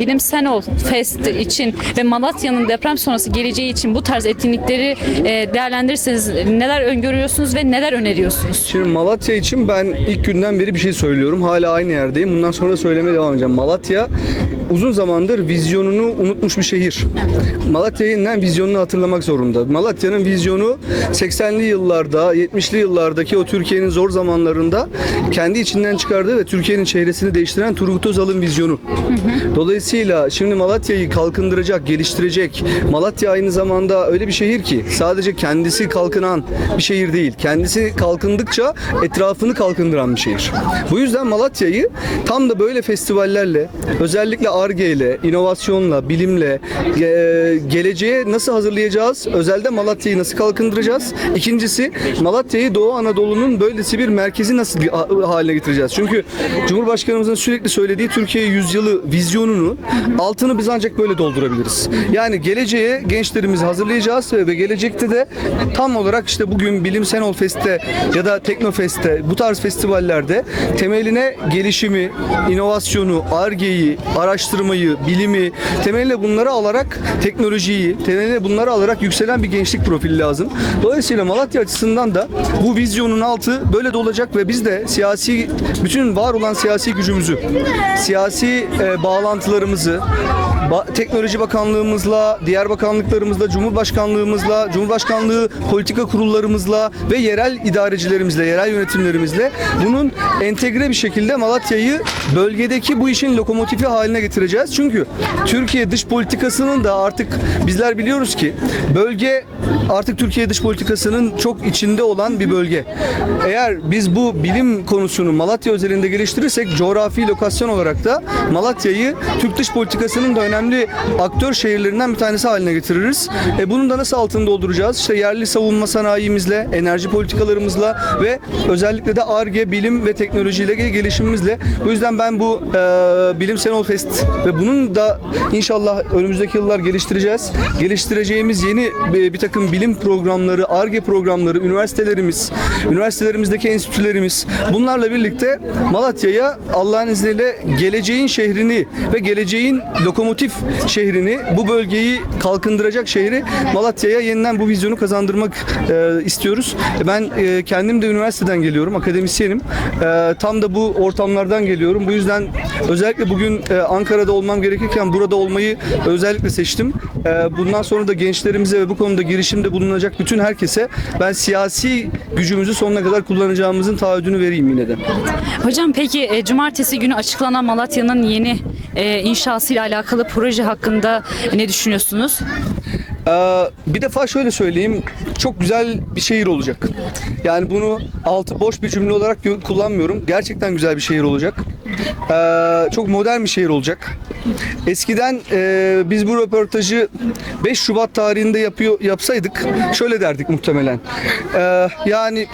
Bilim Senol Fest için ve Malatya'nın deprem sonrası geleceği için bu tarz etkinlikleri e, değerlendirirseniz neler öngörüyorsunuz ve neler öneriyorsunuz? Şimdi Malatya için ben ilk günden beri bir şey söylüyorum. Hala aynı yerdeyim. Bundan sonra söylemeye devam edeceğim. Malatya uzun zamandır vizyonunu unutmuş bir şehir. Malatya yeniden vizyonunu hatırlamak zorunda. Malatya'nın vizyonu 80'li yıllarda, 70'li yıllardaki o Türkiye'nin zor zamanlarında kendi içinden çıkardığı ve Türkiye'nin çehresini değiştiren Turgut Özal'ın vizyonu. Dolayısıyla şimdi Malatya'yı kalkındıracak, geliştirecek. Malatya aynı zamanda öyle bir şehir ki sadece kendisi kalkınan bir şehir değil. Kendisi kalkındıkça etrafını kalkındıran bir şehir. Bu yüzden Malatya'yı tam da böyle festivallerle, özellikle ARGE ile, inovasyonla, bilimle, ge- geleceğe nasıl hazırlayacağız? Özelde Malatya'yı nasıl kalkındıracağız? İkincisi Malatya'yı Doğu Anadolu'nun böylesi bir merkezi nasıl ha- haline getireceğiz? Çünkü Cumhurbaşkanımızın sürekli söylediği Türkiye yüzyılı vizyonunu altını biz ancak böyle doldurabiliriz. Yani geleceğe gençlerimizi hazırlayacağız ve gelecekte de tam olarak işte bugün Bilim Senol Fest'te ya da Teknofest'te bu tarz festivallerde temeline gelişimi, inovasyonu, argeyi, araştırmayı, bilimi, temeline bunları alarak teknolojiyi, temeline bunları alarak yükselen bir gençlik profili lazım. Dolayısıyla Malatya açısından da bu vizyonun altı böyle de olacak ve biz de siyasi, bütün var olan siyasi gücümüzü, siyasi e, bağlantılarımızı, Ba- Teknoloji Bakanlığımızla, diğer bakanlıklarımızla, Cumhurbaşkanlığımızla, Cumhurbaşkanlığı politika kurullarımızla ve yerel idarecilerimizle, yerel yönetimlerimizle bunun entegre bir şekilde Malatya'yı bölgedeki bu işin lokomotifi haline getireceğiz. Çünkü Türkiye dış politikasının da artık bizler biliyoruz ki bölge artık Türkiye dış politikasının çok içinde olan bir bölge. Eğer biz bu bilim konusunu Malatya özelinde geliştirirsek coğrafi lokasyon olarak da Malatya'yı Türk dış politikasının da önemli aktör şehirlerinden bir tanesi haline getiririz. E bunun da nasıl altını dolduracağız? İşte yerli savunma sanayimizle, enerji politikalarımızla ve özellikle de ARGE, bilim ve teknolojiyle gelişimimizle. Bu yüzden ben bu e, Bilim Senol Fest ve bunun da inşallah önümüzdeki yıllar geliştireceğiz. Geliştireceğimiz yeni bir, bir takım bilim programları, ARGE programları, üniversitelerimiz, üniversitelerimizdeki enstitülerimiz bunlarla birlikte Malatya'ya Allah'ın izniyle geleceğin şehrini ve geleceğin lokomotif şehrini, bu bölgeyi kalkındıracak şehri Malatya'ya yeniden bu vizyonu kazandırmak e, istiyoruz. Ben e, kendim de üniversiteden geliyorum, akademisyenim. E, tam da bu ortamlardan geliyorum. Bu yüzden özellikle bugün e, Ankara'da olmam gerekirken burada olmayı özellikle seçtim. E, bundan sonra da gençlerimize ve bu konuda girişimde bulunacak bütün herkese ben siyasi gücümüzü sonuna kadar kullanacağımızın taahhüdünü vereyim yine de. Hocam peki e, cumartesi günü açıklanan Malatya'nın yeni e, inşasıyla alakalı proje hakkında ne düşünüyorsunuz? Ee, bir defa şöyle söyleyeyim. Çok güzel bir şehir olacak. Yani bunu altı boş bir cümle olarak kullanmıyorum. Gerçekten güzel bir şehir olacak. Ee, çok modern bir şehir olacak. Eskiden e, biz bu röportajı 5 Şubat tarihinde yapıyor yapsaydık şöyle derdik muhtemelen. Ee, yani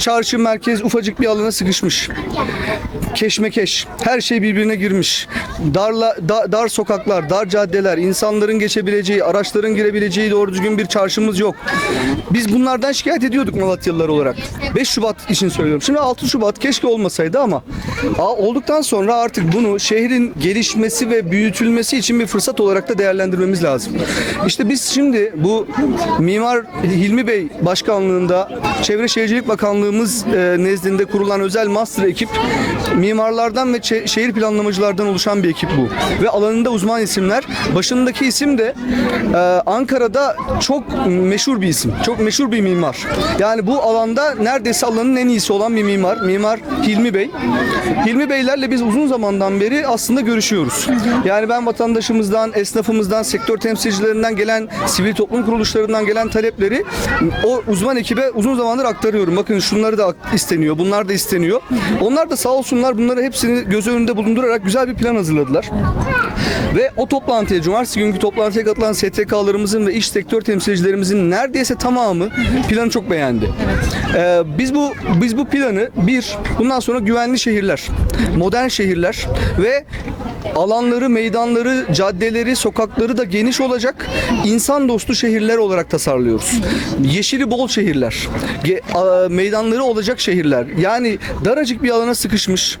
çarşı merkez ufacık bir alana sıkışmış. Keşmekeş. Her şey birbirine girmiş. Darla, da- dar sokaklar, dar caddeler, insanların geçebileceği, araçların girebileceği doğru düzgün bir çarşımız yok. Biz bunlardan şikayet ediyorduk Malatyalılar olarak. 5 Şubat için söylüyorum. Şimdi 6 Şubat keşke olmasaydı ama olduktan sonra artık bunu şehrin gelişmesi ve büyütülmesi için bir fırsat olarak da değerlendirmemiz lazım. İşte biz şimdi bu Mimar Hilmi Bey başkanlığında Çevre Şehircilik Bakanlığımız e, nezdinde kurulan özel master ekip mimarlardan ve şehir planlamacılardan oluşan bir ekip bu. Ve alanında uzman isimler. Başındaki isim de e, Ankara'da çok meşhur bir isim. Çok meşhur bir mimar. Yani bu alanda neredeyse alanın en iyisi olan bir mimar. Mimar Hilmi Bey. Hilmi Beylerle biz uzun zamandan beri aslında görüşüyoruz. Yani ben vatandaşımızdan, esnafımızdan, sektör temsilcilerinden gelen, sivil toplum kuruluşlarından gelen talepleri o uzman ekibe uzun zamandır aktarıyorum. Bakın şunları da isteniyor, bunlar da isteniyor. Onlar da sağ olsunlar bunları hepsini göz önünde bulundurarak güzel bir plan hazırladılar. Ve o toplantıya, cumartesi günkü toplantıya katılan STK'larımızın ve iş sektör temsilcilerimizin neredeyse tamamı planı çok beğendi. Ee, biz bu biz bu planı bir, bundan sonra güvenli şehirler, modern şehirler ve alanları, meydanları, caddeleri, sokakları da geniş olacak. İnsan dostu şehirler olarak tasarlıyoruz. Yeşili bol şehirler. Meydanları olacak şehirler. Yani daracık bir alana sıkışmış.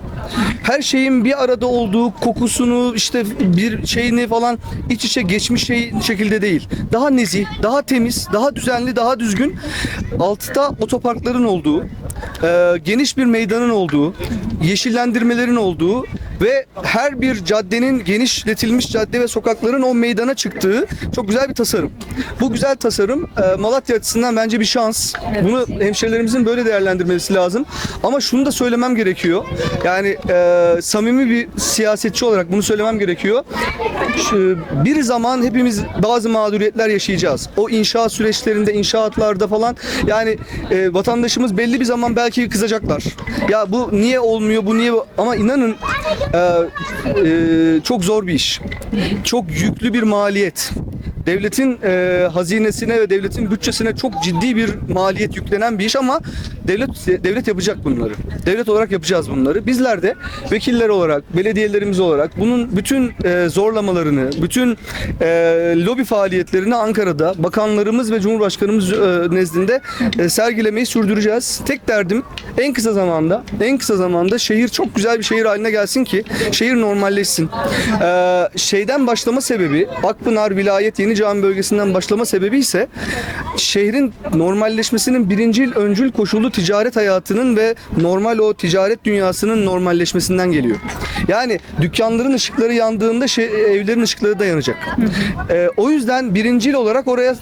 Her şeyin bir arada olduğu kokusunu işte bir şeyini falan iç içe geçmiş şey şekilde değil. Daha nezih, daha temiz, daha düzenli, daha düzgün. Altta otoparkların olduğu, e, geniş bir meydanın olduğu, yeşillendirmelerin olduğu ve her bir caddenin genişletilmiş cadde ve sokakların o meydana çıktığı çok güzel bir tasarım. Bu güzel tasarım e, Malatya açısından bence bir şans. Bunu hemşerilerimizin böyle değerlendirmesi lazım. Ama şunu da söylemem gerekiyor. Yani e, samimi bir siyasetçi olarak bunu söylemem gerekiyor. Bir zaman hepimiz bazı mağduriyetler yaşayacağız. O inşaat süreçlerinde, inşaatlarda falan yani e, vatandaşımız belli bir zaman belki kızacaklar. Ya bu niye olmuyor, bu niye ama inanın e, e, çok zor bir iş. Çok yüklü bir maliyet. Devletin e, hazinesine ve devletin bütçesine çok ciddi bir maliyet yüklenen bir iş ama devlet devlet yapacak bunları. Devlet olarak yapacağız bunları. Bizler de vekiller olarak, belediyelerimiz olarak bunun bütün e, zorlamalarını, bütün e, lobi faaliyetlerini Ankara'da bakanlarımız ve Cumhurbaşkanımız e, nezdinde e, sergilemeyi sürdüreceğiz. Tek derdim en kısa zamanda, en kısa zamanda şehir çok güzel bir şehir haline gelsin ki şehir normalleşsin. E, şeyden başlama sebebi Akpınar Vilayet Yeni Cami bölgesinden başlama sebebi ise şehrin normalleşmesinin birincil öncül koşulu ticaret hayatının ve normal o ticaret dünyasının normalleşmesinden geliyor. Yani dükkanların ışıkları yandığında şey, evlerin ışıkları da yanacak. Ee, o yüzden birincil olarak oraya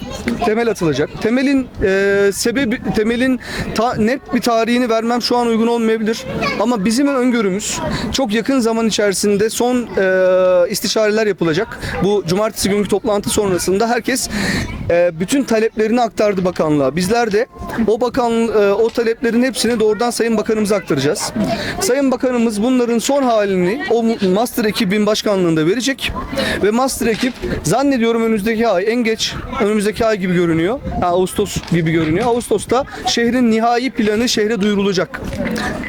temel atılacak. Temelin e, sebebi temelin ta- net bir tarihini vermem şu an uygun olmayabilir. Ama bizim öngörümüz çok yakın zaman içerisinde son e, istişareler yapılacak. Bu cumartesi günkü toplantı sonrasında herkes e, bütün taleplerini aktardı bakanlığa. Bizler de o bakan e, o taleplerin hepsini doğrudan Sayın Bakanımıza aktaracağız. Sayın Bakanımız bunların son halini o master ekibin başkanlığında verecek ve master ekip zannediyorum önümüzdeki ay en geç önümüzdeki ay gibi görünüyor. Ha, Ağustos gibi görünüyor. Ağustos'ta şehrin nihai planı şehre duyurulacak.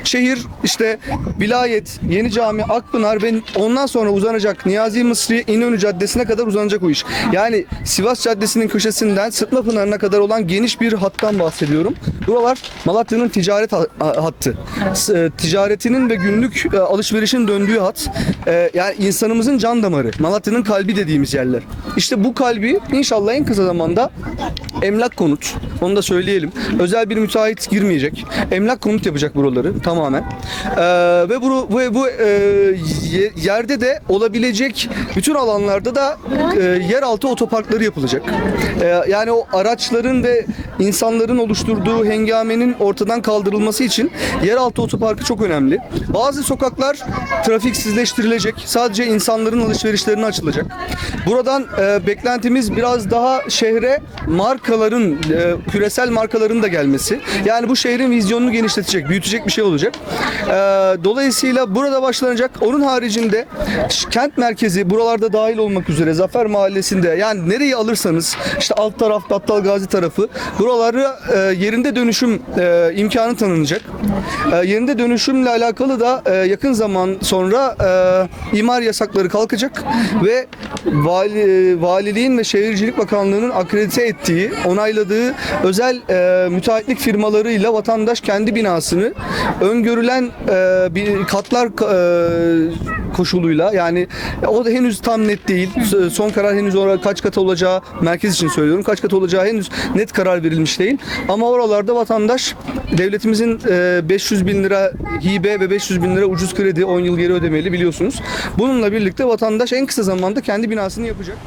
Şehir işte vilayet, Yeni Cami, Akpınar ve ondan sonra uzanacak Niyazi Mısri İnönü Caddesi'ne kadar uzanacak o iş. Yani Sivas Caddesi'nin köşesinden Sıtma Pınarı'na kadar olan geniş bir hattan bahsediyorum. Buralar Malatya'nın ticaret ha- hattı. E, Ticaretinin ve günlük e, alışverişin döndüğü hat. E, Yani insanımızın can damarı. Malatya'nın kalbi dediğimiz yerler. İşte bu kalbi inşallah en kısa zamanda emlak konut. Onu da söyleyelim. Özel bir müteahhit girmeyecek. Emlak konut yapacak buraları tamamen. Ee, ve bu bu e, ye- yerde de olabilecek bütün alanlarda da e, yeraltı otoparkları yapılacak. Ee, yani o araçların ve insanların oluşturduğu hengamenin ortadan kaldırılması için yeraltı otoparkı çok önemli. Bazı sokaklar trafiksizleştirilecek. Sadece insanların alışverişlerine açılacak. Buradan e, beklentimiz biraz daha şehre markaların, e, küresel markaların da gelmesi. Yani bu şehrin vizyonunu genişletecek, büyütecek bir şey olacak. E, dolayısıyla burada başlanacak. Onun haricinde kent merkezi buralarda dahil olmak üzere Zafer Mahallesi'nde yani nereyi alırsanız işte alt taraf Battal Gazi tarafı buraları e, yerinde dönüşüm e, imkanı tanınacak. E, yerinde dönüşümle alakalı da e, yakın zaman sonra e, imar yasakları kalkacak ve vali, valiliğin ve şehircilik bakanlığının akredite ettiği, onayladığı özel e, müteahhitlik firmalarıyla vatandaş kendi binasını öngörülen e, bir katlar e, koşuluyla yani o da henüz tam net değil. Son karar henüz orada kaç kat olacağı merkez için söylüyorum. Kaç kat olacağı henüz net karar verilmiş değil. Ama oralarda vatandaş devletimizin e, 500 bin lira hibe ve 500 bin lira ucuz kredi 10 yıl geri ödemeli biliyorsunuz. Bununla birlikte vatandaş en kısa zamanda kendi binasını yapacak.